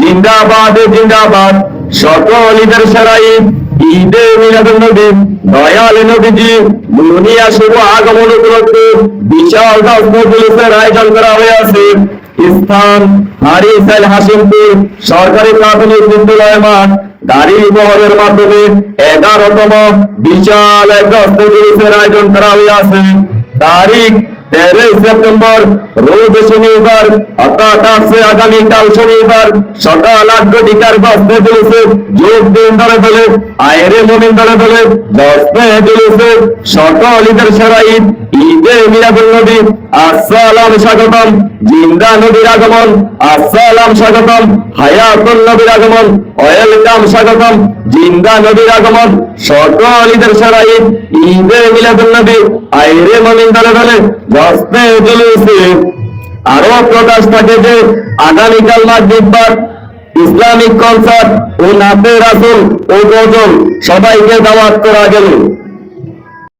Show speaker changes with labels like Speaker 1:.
Speaker 1: জিন্দাবাদ জিন্দাবাদ, সকল ঈদের সেরা ঈদ মিলাদুন নবী, দয়াল নবীজি, দুনিয়া শুভ আগমন উপলক্ষে বিশাল দশ মজলিসের আয়োজন করা হয়েছে স্থান হারিস আল হাসিমপুর সরকারি প্রাথমিক বিদ্যালয় মাঠ গাড়ি বহরের মাধ্যমে এগারোতম বিশাল এক আয়োজন করা হয়েছে তারিখ তেরোই সেপ্টেম্বর সকাল আট ঘটিকার যোগ দিন আয়রে মমিন সকল ঈদের সেরা ঈদ মিলাদুল নবী, আসসালাম স্বাগতম, জিন্দা নবীর আগমন, আসসালাম স্বাগতম হায়াতুল নবীর আগমন, ওয়েলকাম স্বাগতম, জিন্দা নবীর আগমন, সকল ঈদের সেরা ঈদ মিলাদুল নবী, আইরে মমিন দলে দলে গস্তে জুলুসে। আরও প্রকাশ থাকে যে আগামীকাল মাস বুধবার ইসলামিক কনসার্ট ও নাতে রাসুল ও গজল, সবাইকে দাওয়াত করা গেল।